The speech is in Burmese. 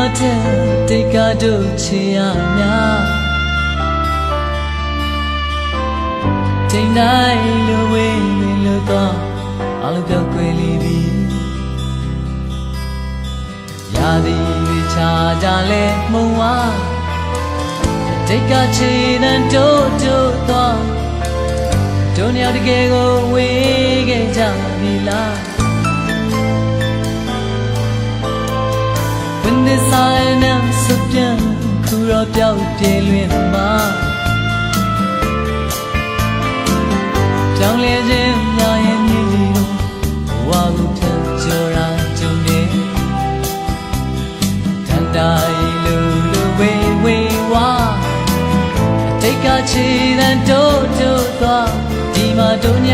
ဒီလမ်းမထက်တိတ်ကတို့ချေရများချိန်တိုင်းလိုဝေးနေလို့တော့အလုံးပြောက်ွယ်လီပြီရာသီတွေချာကြလဲမှုံဝါတိတ်ကချေတန်တို့တို့တော့တို့ညတကယ်ကိုဝေးခဲ့ကြပြီလား When the silence of ပြန်ခုတော့ပြောက်ပြေလွင်မှာကြောင်လေခြင်းများရင်မြည်လီတို့ဘဝကိုထပ်ကြော်ရာကြုံနေတန်တိုင်းလူလူဝေးဝေးဝါအတိတ်ကချီတန်တို့တို့သွားဒီမှာတို့ည